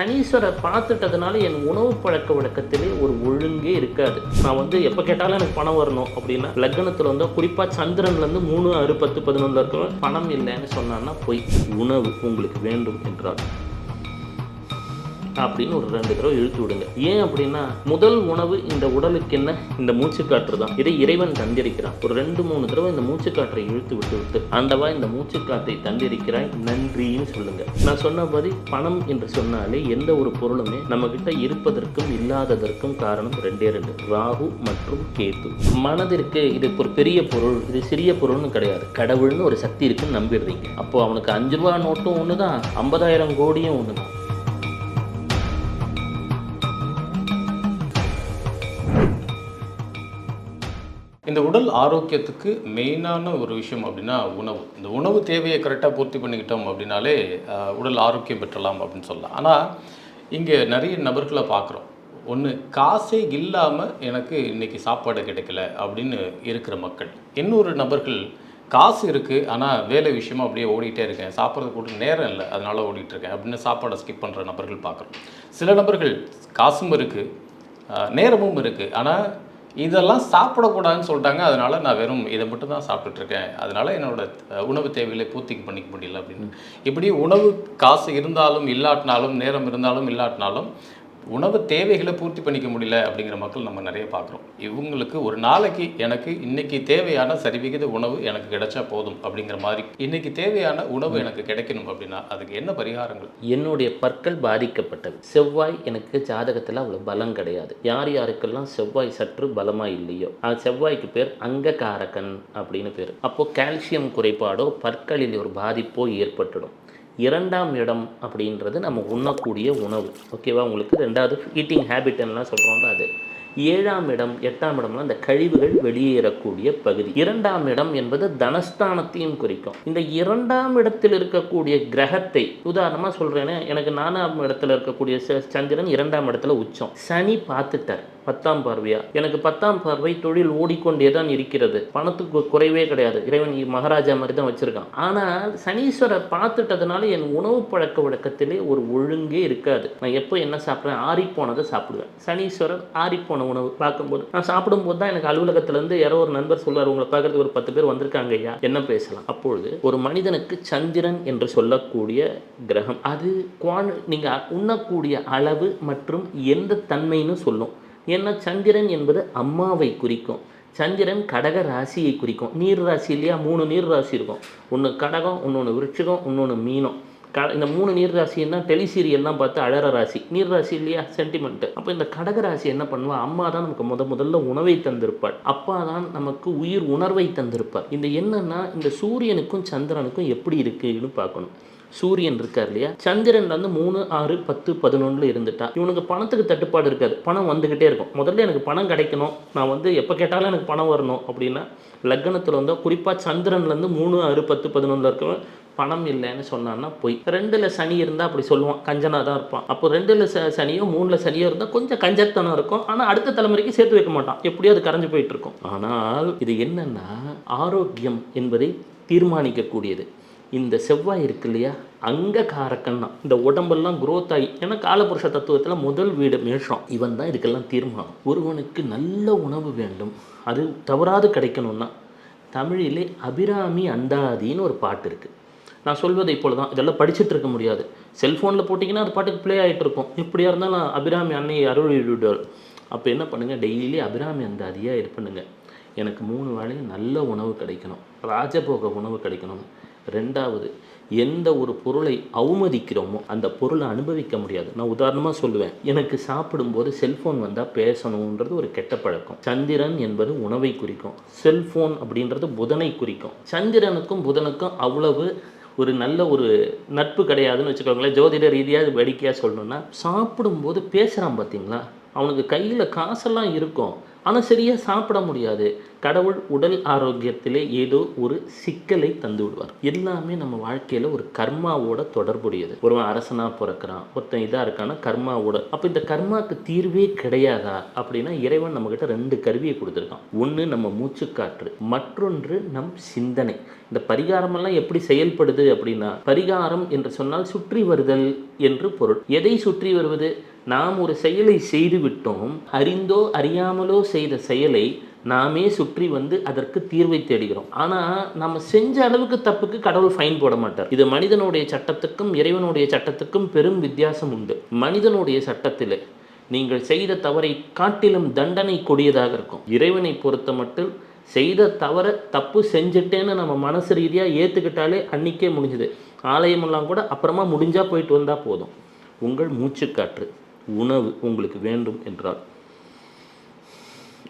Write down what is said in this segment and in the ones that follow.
சனீஸ்வரை பார்த்துட்டதுனால என் உணவு பழக்க வழக்கத்திலே ஒரு ஒழுங்கே இருக்காது. நான் வந்து எப்போ கேட்டாலும் எனக்கு பணம் வரணும் அப்படின்னா லக்னத்தில் வந்து குறிப்பாக சந்திரன்லேருந்து மூணு ஆறு பத்து பதினொன்றில் இருக்கிற பணம் இல்லைன்னு சொன்னான்னா போய். உணவு உங்களுக்கு வேண்டும் என்றால் அப்படின்னு ஒரு ரெண்டு தடவை இழுத்து விடுங்க. ஏன் அப்படின்னா முதல் உணவு இந்த உடலுக்கு என்ன? இந்த மூச்சுக்காற்று தான். இதை இறைவன் தந்திருக்கிறான். ஒரு ரெண்டு மூணு தடவை இந்த மூச்சுக்காற்றை இழுத்து விட்டு விட்டு ஆண்டவா இந்த மூச்சுக்காற்றை தந்திருக்கிறாய் நன்றின்னு சொல்லுங்க. நான் சொன்னபடி பணம் என்று சொன்னாலே எந்த ஒரு பொருளுமே நம்ம கிட்ட இருப்பதற்கும் இல்லாததற்கும் காரணம் ரெண்டே ரெண்டு. ராகு மற்றும் கேது. மனதிற்கு இது ஒரு பெரிய பொருள் இது சிறிய பொருள்னு கிடையாது. கடவுள்னு ஒரு சக்தி இருக்குன்னு நம்பிடுறீங்க. அப்போ அவனுக்கு அஞ்சு ரூபா நோட்டும் ஒன்று தான் ஐம்பதாயிரம் கோடியும் ஒன்று தான் இந்த உடல் ஆரோக்கியத்துக்கு மெயினான ஒரு விஷயம் அப்படின்னா உணவு. இந்த உணவு தேவையை கரெக்டாக பூர்த்தி பண்ணிக்கிட்டோம் அப்படின்னாலே உடல் ஆரோக்கியம் பெற்றலாம் அப்படின்னு சொல்லலாம். ஆனால் இங்கே நிறைய நபர்களை பார்க்குறோம். ஒன்று காசே இல்லாமல் எனக்கு இன்றைக்கி சாப்பாடு கிடைக்கல அப்படின்னு இருக்கிற மக்கள். இன்னொரு நபர்கள் காசு இருக்குது ஆனால் வேலை விஷயமா அப்படியே ஓடிட்டே இருக்கேன். சாப்பிட்றது கூட நேரம் இல்லை அதனால் ஓடிட்டு இருக்கேன் அப்படின்னு சாப்பாடை ஸ்கிப் பண்ணுற நபர்கள் பார்க்குறோம். சில நபர்கள் காசும் இருக்குது நேரமும் இருக்குது ஆனால் இதெல்லாம் சாப்பிடக்கூடாதுன்னு சொல்லிட்டாங்க. அதனால் நான் வெறும் இதை மட்டும் தான் சாப்பிட்டுட்ருக்கேன். அதனால் என்னோட உணவு தேவைகளை பூர்த்தி பண்ணிக்க முடியல அப்படின்னு. இப்படி உணவு காசு இருந்தாலும் இல்லாட்டினாலும் நேரம் இருந்தாலும் இல்லாட்டினாலும் உணவு தேவைகளை பூர்த்தி பண்ணிக்க முடியல அப்படிங்கிற மக்கள் நம்ம நிறைய பார்க்குறோம். இவங்களுக்கு ஒரு நாளைக்கு எனக்கு இன்னைக்கு தேவையான சரிவிகித உணவு எனக்கு கிடைச்சா போதும் அப்படிங்கிற மாதிரி இன்னைக்கு தேவையான உணவு எனக்கு கிடைக்கணும் அப்படின்னா அதுக்கு என்ன பரிகாரங்கள்? என்னுடைய பற்கள் பாதிக்கப்பட்டது. செவ்வாய் எனக்கு ஜாதகத்தில் அவ்வளோ பலம் கிடையாது. யார் யாருக்கெல்லாம் செவ்வாய் சற்று பலமாக இல்லையோ செவ்வாய்க்கு பேர் அங்ககாரகன் அப்படின்னு பேர். அப்போ கால்சியம் குறைபாடோ பற்களில் ஒரு பாதிப்போ ஏற்பட்டுடும். இரண்டாம் இடம் அப்படின்றது நம்ம உண்ணக்கூடிய உணவு. ஓகேவா உங்களுக்கு ரெண்டாவது ஈட்டிங் ஹேபிட்லாம் சொல்கிறோம்ல அது. ஏழாம் இடம் எட்டாம் இடம்லாம் இந்த கழிவுகள் வெளியேறக்கூடிய பகுதி. இரண்டாம் இடம் என்பது தனஸ்தானத்தையும் குறிக்கும். இந்த இரண்டாம் இடத்தில் இருக்கக்கூடிய கிரகத்தை உதாரணமாக சொல்கிறேனே எனக்கு நாலாம் இடத்துல இருக்கக்கூடிய ச- சந்திரன் இரண்டாம் இடத்துல உச்சம். சனி பார்த்துட்டார். பத்தாம் பார்வையா? எனக்கு பத்தாம் பார்வை தொழில் ஓடிக்கொண்டே தான் இருக்கிறது. பணத்துக்கு குறைவே கிடையாது. இறைவன் மகாராஜா மாதிரி தான் வச்சிருக்கான். ஆனால் சனீஸ்வரர் பார்த்துட்டதுனால என் உணவு பழக்க வழக்கத்திலே ஒரு ஒழுங்கே இருக்காது. நான் எப்போ என்ன சாப்பிட்றேன் ஆறிப்போனதை சாப்பிடுவேன். சனீஸ்வரர் ஆறிப்போன உணவு பார்க்கும்போது நான் சாப்பிடும்போது தான் எனக்கு அலுவலகத்திலேருந்து யாரோ ஒரு நண்பர் சொல்வார் உங்களை பார்க்கறதுக்கு ஒரு பத்து பேர் வந்திருக்காங்க ஐயா. என்ன பேசலாம்? அப்பொழுது ஒரு மனிதனுக்கு சந்திரன் என்று சொல்லக்கூடிய கிரகம். அது குவான் நீங்கள் உண்ணக்கூடிய அளவு மற்றும் எந்த தன்மைன்னு சொல்லும். ஏன்னா சந்திரன் என்பது அம்மாவை குறிக்கும். சந்திரன் கடக ராசியை குறிக்கும். நீர் ராசி இல்லையா? மூணு நீர் ராசி இருக்கும். ஒன்று கடகம் இன்னொன்று விருட்சகம் இன்னொன்று மீனம். க இந்த மூணு நீர் ராசின்னா டெலிசீரியல்லாம் பார்த்து அழற ராசி. நீர் ராசி இல்லையா? சென்டிமெண்ட் அப்போ இந்த கடக ராசி என்ன பண்ணுவா? அம்மா தான் நமக்கு முத முதல்ல உணவை தந்திருப்பாள். அப்பா தான் நமக்கு உயிர் உணர்வை தந்திருப்பார். இந்த என்னன்னா இந்த சூரியனுக்கும் சந்திரனுக்கும் எப்படி இருக்குன்னு பார்க்கணும். சூரியன் இருக்கார் இல்லையா? சந்திரன் வந்து மூணு ஆறு பத்து பதினொன்றில் இருந்துட்டா இவனுக்கு பணத்துக்கு தட்டுப்பாடு இருக்காது. பணம் வந்துக்கிட்டே இருக்கும். முதல்ல எனக்கு பணம் கிடைக்கணும். நான் வந்து எப்போ கேட்டாலும் எனக்கு பணம் வரணும் அப்படின்னா லக்னத்தில் வந்து குறிப்பாக சந்திரன்லேருந்து மூணு ஆறு பத்து பதினொன்றில் இருக்கவன் பணம் இல்லைன்னு சொன்னான்னா போய். ரெண்டில் சனி இருந்தால் அப்படி சொல்லுவான். கஞ்சனாக தான் இருப்பான். அப்போ ரெண்டில் ச சனியோ மூணில் சனியோ இருந்தால் கொஞ்சம் கஞ்சத்தனம் இருக்கும். ஆனால் அடுத்த தலைமுறைக்கு சேர்த்து வைக்க மாட்டான். எப்படியோ அது கரைஞ்சு போயிட்டு இருக்கும். ஆனால் இது என்னன்னா ஆரோக்கியம் என்பதை தீர்மானிக்கக்கூடியது. இந்த செவ்வாய் இருக்கு இல்லையா? அங்கே காரக்கன்னா இந்த உடம்பெல்லாம் குரோத் ஆகி ஏன்னா காலபுருஷ தத்துவத்தில் முதல் வீடு மேஷம். இவன் தான் இதுக்கெல்லாம் தீர்மானம். ஒருவனுக்கு நல்ல உணவு வேண்டும். அது தவறாது கிடைக்கணும்னா தமிழிலே அபிராமி அந்தாதின்னு ஒரு பாட்டு இருக்குது நான் சொல்வதை போல தான் இதெல்லாம் படிச்சுட்டு இருக்க முடியாது. செல்ஃபோனில் போட்டிங்கன்னா அது பாட்டுக்கு ப்ளே ஆகிட்டு இருக்கும். எப்படியா இருந்தாலும் அபிராமி அன்னை அருள் விடுவாள் அப்போ என்ன பண்ணுங்கள் டெய்லி அபிராமி அந்தாதியாக இது எனக்கு மூணு வேளையும் நல்ல உணவு கிடைக்கணும். ராஜபோக உணவு கிடைக்கணும். ரெண்டாவது எந்த ஒரு பொருளை அவமதிக்கிறோமோ அந்த பொருளை அனுபவிக்க முடியாது. நான் உதாரணமாக சொல்லுவேன் எனக்கு சாப்பிடும்போது செல்ஃபோன் வந்தால் பேசணுன்றது ஒரு கெட்ட பழக்கம். சந்திரன் என்பது உணவை குறிக்கும். செல்ஃபோன் அப்படின்றது புதனை குறிக்கும். சந்திரனுக்கும் புதனுக்கும் அவ்வளவு ஒரு நல்ல ஒரு நட்பு கிடையாதுன்னு வச்சுக்கோங்களேன். ஜோதிட ரீதியாக வேடிக்கையாக சொல்லணும்னா சாப்பிடும்போது பேசுகிறான் பார்த்தீங்களா அவனுக்கு கையில் காசெல்லாம் இருக்கும். ஆனால் சரியாக சாப்பிட முடியாது. கடவுள் உடல் ஆரோக்கியத்திலே ஏதோ ஒரு சிக்கலை தந்து விடுவார். எல்லாமே நம்ம வாழ்க்கையில் ஒரு கர்மாவோட தொடர்புடையது. ஒருவன் அரசனாக பிறக்கிறான் ஒருத்தன் இதாக இருக்கான்னா கர்மாவோட. அப்போ இந்த கர்மாவுக்கு தீர்வே கிடையாதா அப்படின்னா இறைவன் நம்மக்கிட்ட ரெண்டு கருவியை கொடுத்துருக்கான். ஒன்று நம்ம மூச்சுக்காற்று மற்றொன்று நம் சிந்தனை. இந்த பரிகாரமெல்லாம் எப்படி செயல்படுது அப்படின்னா பரிகாரம் என்று சொன்னால் சுற்றி வருதல் என்று பொருள். எதை சுற்றி வருவது? நாம் ஒரு செயலை செய்து விட்டோம் அறிந்தோ அறியாமலோ செய்த செயலை நாமே சுற்றி வந்து அதற்கு தீர்வை தேடுகிறோம். ஆனால் நம்ம செஞ்ச அளவுக்கு தப்புக்கு கடவுள் ஃபைன் போட மாட்டார். இது மனிதனுடைய சட்டத்துக்கும் இறைவனுடைய சட்டத்துக்கும் பெரும் வித்தியாசம் உண்டு. மனிதனுடைய சட்டத்தில் நீங்கள் செய்த தவறை காட்டிலும் தண்டனை கொடியதாக இருக்கும். இறைவனை பொறுத்த மட்டும் செய்த தவற தப்பு செஞ்சுட்டேன்னு நம்ம மனசு ரீதியாக ஏற்றுக்கிட்டாலே அன்றைக்கே முடிஞ்சுது. ஆலயமெல்லாம் கூட அப்புறமா முடிஞ்சால் போயிட்டு வந்தால் போதும். உங்கள் மூச்சுக்காற்று. உணவு உங்களுக்கு வேண்டும் என்றால்.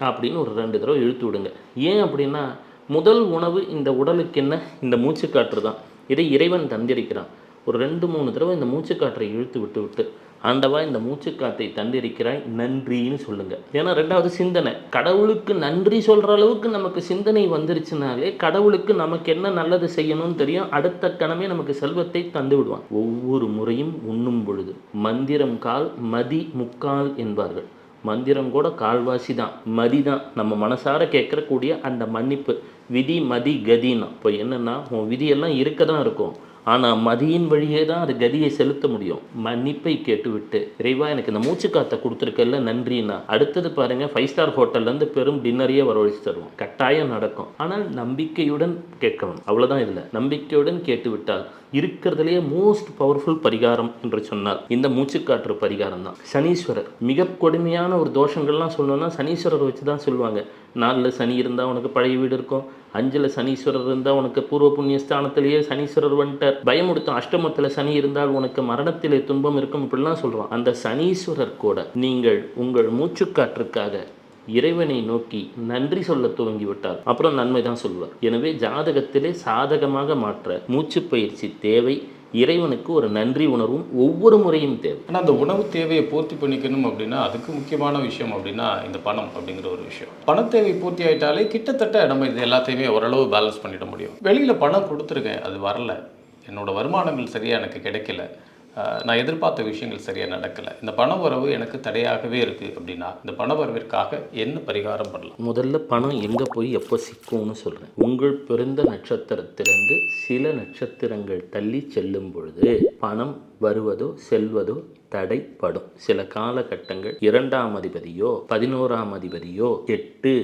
அப்படின்னு ஒரு ரெண்டு தடவை இழுத்து விடுங்க. ஏன் அப்படின்னா முதல் உணவு இந்த உடலுக்கு என்ன? இந்த மூச்சுக்காற்று தான். இதை இறைவன் தந்திருக்கிறான். ஒரு ரெண்டு மூணு தடவை இந்த மூச்சுக்காற்றை இழுத்து விட்டு விட்டு ஆண்டவா இந்த மூச்சுக்காத்தை தந்திருக்கிறாய் நன்றின்னு சொல்லுங்க. ஏன்னா ரெண்டாவது சிந்தனை கடவுளுக்கு நன்றி சொல்ற அளவுக்கு நமக்கு சிந்தனை வந்துருச்சுனாலே கடவுளுக்கு நமக்கு என்ன நல்லது செய்யணும்னு தெரியும் அடுத்த கணமே நமக்கு செல்வத்தை தந்து விடுவான். ஒவ்வொரு முறையும் உண்ணும் பொழுது மந்திரம் கால் மதி முக்கால் என்பார்கள். மந்திரம் கூட கால்வாசி தான் மதி தான். நம்ம மனசார கேட்கக்கூடிய அந்த மன்னிப்பு விதி மதி கதின்னா இப்போ என்னென்னா உன் விதியெல்லாம் இருக்க தான் இருக்கும். ஆனால் மதியின் வழியே தான் அது கதியை செலுத்த முடியும். மன்னிப்பை கேட்டுவிட்டு. இறைவா எனக்கு இந்த மூச்சுக்காத்தை கொடுத்துருக்கல நன்றின்னா. அடுத்தது பாருங்க ஃபைவ் ஸ்டார் ஹோட்டல்லேருந்து பெரும் டின்னரையே வரவழைச்சு தருவோம். கட்டாயம் நடக்கும். ஆனால் நம்பிக்கையுடன் கேட்கணும். அவ்வளோதான் இல்லை. நம்பிக்கையுடன் கேட்டுவிட்டால் இருக்கிறதுலேயே மோஸ்ட் பவர்ஃபுல் பரிகாரம் என்று சொன்னால் இந்த மூச்சுக்காற்று பரிகாரம் தான் சனீஸ்வரர் மிக கொடுமையான ஒரு தோஷங்கள்லாம் சொல்லணும்னா சனீஸ்வரர் வச்சு தான் சொல்லுவாங்க. நாளில் சனி இருந்தால் உனக்கு பழைய வீடு இருக்கும். அஞ்சில் சனீஸ்வரர் இருந்தால் உனக்கு பூர்வ புண்ணிய ஸ்தானத்திலேயே சனீஸ்வரர் வந்துட்டார். பயமுடுத்தும் அஷ்டமத்தில் சனி இருந்தால் உனக்கு மரணத்திலே துன்பம் இருக்கும் இப்படிலாம் சொல்கிறோம் அந்த சனீஸ்வரர் கூட நீங்கள் உங்கள் மூச்சுக்காற்றுக்காக இறைவனை நோக்கி நன்றி சொல்ல துவங்கிவிட்டார். அப்புறம் நன்மை தான் சொல்வார். எனவே ஜாதகத்திலே சாதகமாக மாற்ற மூச்சு பயிற்சி தேவை. இறைவனுக்கு ஒரு நன்றி உணர்வும் ஒவ்வொரு முறையும் தேவை. ஆனால் அந்த உணவு தேவையை பூர்த்தி பண்ணிக்கணும் அப்படின்னா அதுக்கு முக்கியமான விஷயம் அப்படின்னா இந்த பணம் அப்படிங்கிற ஒரு விஷயம். பண தேவை பூர்த்தி ஆயிட்டாலே கிட்டத்தட்ட நம்ம இது எல்லாத்தையுமே ஓரளவு பேலன்ஸ் பண்ணிட முடியும். வெளியில் பணம் கொடுத்துருக்கேன் அது வரல. என்னோட வருமானங்கள் சரியாக எனக்கு கிடைக்கல. நான் எதிர்பார்த்த விஷயங்கள் சரியாக நடக்கலை. இந்த பண வரவு எனக்கு தடையாகவே இருக்குது அப்படின்னா இந்த பண வரவிற்காக என்ன பரிகாரம் பண்ணலாம்? முதல்ல பணம் எங்கே போய் எப்போ சிக்கும்னு சொல்கிறேன் உங்கள் பிறந்த நட்சத்திரத்திலிருந்து சில நட்சத்திரங்கள் தள்ளி செல்லும் பொழுது பணம் வருவதோ செல்வதோ தடைப்படும். சில காலகட்டங்கள் இரண்டாம் அதிபதியோ பதினோராம் அதிபதியோ எட்டு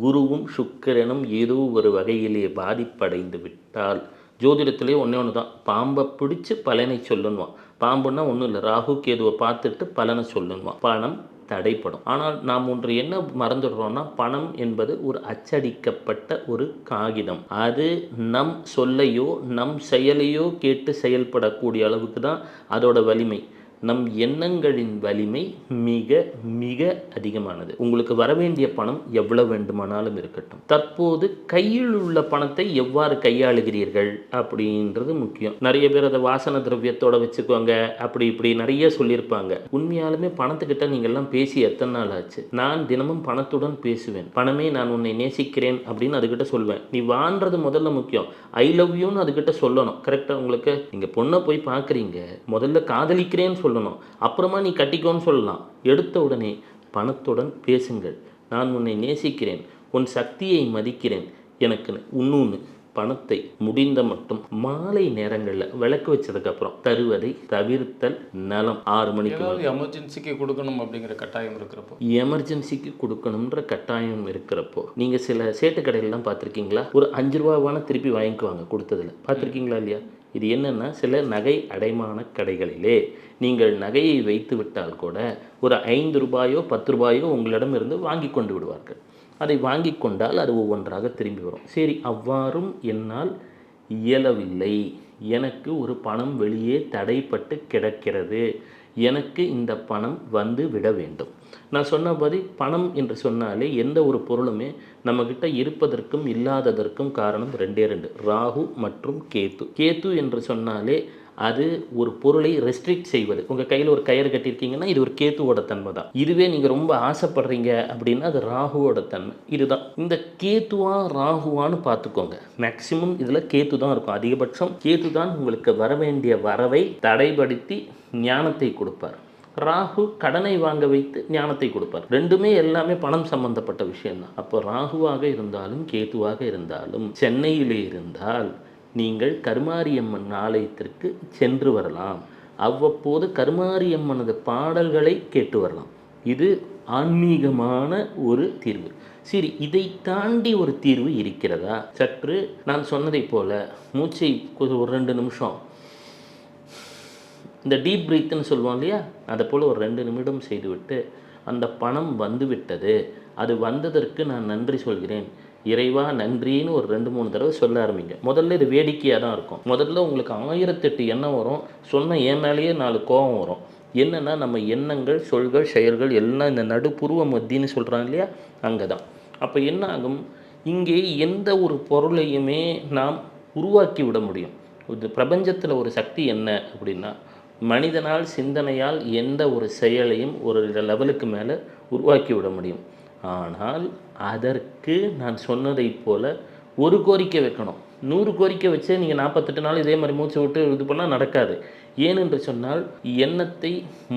குருவும் சுக்கிரனும் ஏதோ ஒரு வகையிலே பாதிப்படைந்து விட்டால் ஜோதிடத்திலே ஒன்றே ஒன்று தான் பாம்பை பிடிச்சி பலனை சொல்லணுவான் பாம்புன்னா ஒன்றும் இல்லை. ராகு கேதுவை பார்த்துட்டு பலனை சொல்லணுமா பணம் தடைப்படும். ஆனால் நாம் ஒன்று என்ன மறந்துடுறோம்னா பணம் என்பது ஒரு அச்சடிக்கப்பட்ட ஒரு காகிதம். அது நம் சொல்லையோ நம் செயலையோ கேட்டு செயல்படக்கூடிய அளவுக்கு தான் அதோட வலிமை. நம் எண்ணங்களின் வலிமை மிக மிக அதிகமானது. உங்களுக்கு வரவேண்டிய பணம் எவ்வளவு வேண்டுமானாலும் இருக்கட்டும். தற்போது கையில் உள்ள பணத்தை எவ்வாறு கையாளுகிறீர்கள் அப்படின்றது முக்கியம். நிறைய பேர் அதை வாசன திரவியத்தோட வச்சுக்கோங்க அப்படி இப்படி நிறைய சொல்லியிருப்பாங்க. உண்மையாலுமே பணத்துக்கிட்ட நீங்கள்லாம் பேசி எத்தனை நாள் ஆச்சு? நான் தினமும் பணத்துடன் பேசுவேன். பணமே நான் உன்னை நேசிக்கிறேன் அப்படின்னு அதுக்கிட்ட சொல்வேன். நீ வான்றது முதல்ல முக்கியம். ஐ லவ் யூன்னு அதுக்கிட்ட சொல்லணும். கரெக்டாக உங்களுக்கு நீங்கள் பொண்ணை போய் பார்க்குறீங்க. முதல்ல காதலிக்கிறேன்னு சொல்லணும். அப்புறமா நீ கட்டிக்கோன்னு சொல்லலாம். எடுத்த உடனே பணத்துடன் பேசுங்கள். நான் உன்னை நேசிக்கிறேன். உன் சக்தியை மதிக்கிறேன். எனக்கு இன்னொன்று பணத்தை முடிந்த மட்டும் மாலை நேரங்களில் விளக்கு வச்சதுக்கப்புறம் தருவதை தவிர்த்தல் நலம். ஆறு மணிக்கு எமர்ஜென்சிக்கு கொடுக்கணும் அப்படிங்கிற கட்டாயம் இருக்கிறப்போ? எமர்ஜென்சிக்கு கொடுக்கணுன்ற கட்டாயம் இருக்கிறப்போ நீங்கள் சில சேட்டு கடையிலலாம் பார்த்துருக்கீங்களா? ஒரு அஞ்சு ரூபாவான திருப்பி வாங்கிக்குவாங்க கொடுத்ததில். பார்த்துருக்கீங்களா இல்லையா? இது என்னென்னா சில நகை அடைமான கடைகளிலே நீங்கள் நகையை வைத்து விட்டால் கூட ஒரு ஐந்து ரூபாயோ பத்து ரூபாயோ உங்களிடமிருந்து வாங்கி கொண்டு விடுவார்கள். அதை வாங்கி கொண்டால் அது ஒவ்வொன்றாக திரும்பி வரும். சரி அவ்வாறும் என்னால் இயலவில்லை. எனக்கு ஒரு பணம் வெளியே தடைப்பட்டு கிடக்கிறது. எனக்கு இந்த பணம் வந்து விட வேண்டும். நான் சொன்ன மாதிரி பணம் என்று சொன்னாலே எந்த ஒரு பொருளுமே நம்மக்கிட்ட இருப்பதற்கும் இல்லாததற்கும் காரணம் ரெண்டே ரெண்டு. ராகு மற்றும் கேத்து. கேத்து என்று சொன்னாலே அது ஒரு பொருளை ரெஸ்ட்ரிக்ட் செய்வது. உங்கள் கையில் ஒரு கயிறு கட்டியிருக்கீங்கன்னா இது ஒரு கேத்துவோட தன்மை தான். இதுவே நீங்கள் ரொம்ப ஆசைப்படுறீங்க அப்படின்னா அது ராகுவோட தன்மை. இதுதான். இந்த கேத்துவா ராகுவான்னு பார்த்துக்கோங்க. மேக்சிமம் இதில் கேத்து தான் இருக்கும். அதிகபட்சம் கேத்து தான் உங்களுக்கு வர வேண்டிய வரவை தடைப்படுத்தி ஞானத்தை கொடுப்பார். ராகு கடனை வாங்க வைத்து ஞானத்தை கொடுப்பார். ரெண்டுமே எல்லாமே பணம் சம்பந்தப்பட்ட விஷயம்தான். அப்போ ராகுவாக இருந்தாலும் கேதுவாக இருந்தாலும் சென்னையிலே இருந்தால் நீங்கள் கருமாரியம்மன் ஆலயத்திற்கு சென்று வரலாம். அவ்வப்போது கருமாரியம்மனது பாடல்களை கேட்டு வரலாம். இது ஆன்மீகமான ஒரு தீர்வு. சரி இதை தாண்டி ஒரு தீர்வு இருக்கிறதா? சற்று நான் சொன்னதைப் போல மூச்சை ஒரு ரெண்டு நிமிஷம் இந்த டீப் பிரீத்துன்னு சொல்லுவோம் இல்லையா? அதை போல் ஒரு ரெண்டு நிமிடம் செய்துவிட்டு அந்த பணம் வந்துவிட்டது. அது வந்ததற்கு நான் நன்றி சொல்கிறேன். இறைவா நன்றின்னு ஒரு ரெண்டு மூணு தடவை சொல்ல ஆரம்பிங்க. முதல்ல இது வேடிக்கையாக தான் இருக்கும். முதல்ல உங்களுக்கு ஆயிரத்தெட்டு எண்ணம் வரும். சொன்ன என் மேலேயே நாலு கோபம் வரும். என்னென்னா நம்ம எண்ணங்கள் சொல்கள் செயல்கள் எல்லாம் இந்த நடுப்புருவ மத்தின்னு சொல்கிறாங்க இல்லையா? அங்கே தான் அப்போ என்ன ஆகும்? இங்கே எந்த ஒரு பொருளையுமே நாம் உருவாக்கி விட முடியும். இது பிரபஞ்சத்தில் ஒரு சக்தி என்ன அப்படின்னா மனிதனால் சிந்தனையால் எந்த ஒரு செயலையும் ஒரு லெவலுக்கு மேலே உருவாக்கி விட முடியும். ஆனால் அதற்கு நான் சொன்னதைப் போல் ஒரு கோரிக்கை வைக்கணும். நூறு கோரிக்கை வச்சே நீங்கள் நாற்பத்தெட்டு நாள் இதே மாதிரி மூச்சு விட்டு இது பண்ணால் நடக்காது. ஏனென்று சொன்னால் எண்ணத்தை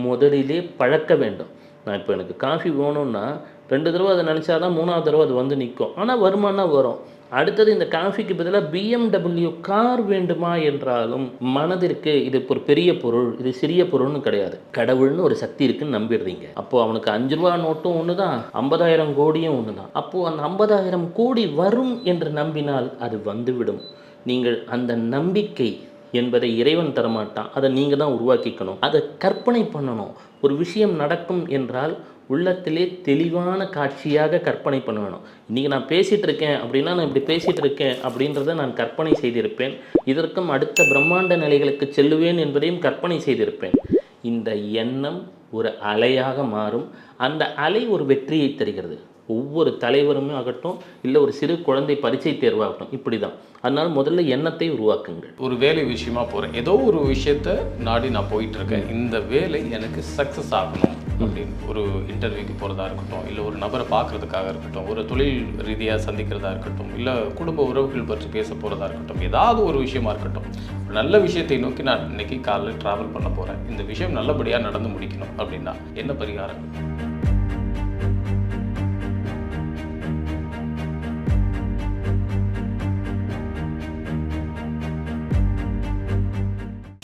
முதலிலே பழக்க வேண்டும். நான் இப்போ எனக்கு காஃபி வேணும்னா ரெண்டு தடவை அதை நினச்சா தான் மூணாவது தடவை அது வந்து நிற்கும். ஆனால் வருமானம் வரும். அடுத்தது இந்த காஃபிக்கு பதிலாக பிஎம்டபிள்யூ கார் வேண்டுமா என்றாலும் மனதிற்கு இது ஒரு பெரிய பொருள் இது சிறிய பொருள்னு கிடையாது. கடவுள்னு ஒரு சக்தி இருக்குன்னு நம்பிடுறீங்க. அப்போ அவனுக்கு அஞ்சு ரூபா நோட்டும் ஒன்று தான் ஐம்பதாயிரம் கோடியும் ஒன்று தான் அப்போது அந்த ஐம்பதாயிரம் கோடி வரும் என்று நம்பினால் அது வந்துவிடும். நீங்கள் அந்த நம்பிக்கை என்பதை இறைவன் தரமாட்டான். அதை நீங்கள் தான் உருவாக்கிக்கணும். அதை கற்பனை பண்ணணும். ஒரு விஷயம் நடக்கும் என்றால் உள்ளத்திலே தெளிவான காட்சியாக கற்பனை பண்ணணும். இன்றைக்கி நான் பேசிகிட்டு இருக்கேன் அப்படின்னா நான் இப்படி பேசிகிட்டு இருக்கேன் அப்படின்றத நான் கற்பனை செய்திருப்பேன். இதற்கும் அடுத்த பிரம்மாண்ட நிலைகளுக்கு செல்லுவேன் என்பதையும் கற்பனை செய்திருப்பேன். இந்த எண்ணம் ஒரு அலையாக மாறும். அந்த அலை ஒரு வெற்றியை தருகிறது. ஒவ்வொரு தலைவருமே ஆகட்டும் இல்லை ஒரு சிறு குழந்தை பரீட்சை தேர்வாகட்டும் இப்படி தான் அதனால் முதல்ல எண்ணத்தை உருவாக்குங்கள். ஒரு வேலை விஷயமா போகிறேன் ஏதோ ஒரு விஷயத்த நாடி நான் போயிட்டு இருக்கேன் இந்த வேலை எனக்கு சக்ஸஸ் ஆகணும் அப்படின்னு ஒரு இன்டர்வியூக்கு போகிறதா இருக்கட்டும் இல்லை ஒரு நபரை பார்க்குறதுக்காக இருக்கட்டும் ஒரு தொழில் ரீதியாக சந்திக்கிறதா இருக்கட்டும் இல்லை குடும்ப உறவுகள் பற்றி பேச போகிறதா இருக்கட்டும் ஏதாவது ஒரு விஷயமா இருக்கட்டும் நல்ல விஷயத்தை நோக்கி நான் இன்றைக்கி காலையில் ட்ராவல் பண்ண போகிறேன் இந்த விஷயம் நல்லபடியாக நடந்து முடிக்கணும் அப்படின்னா என்ன பரிகாரம்?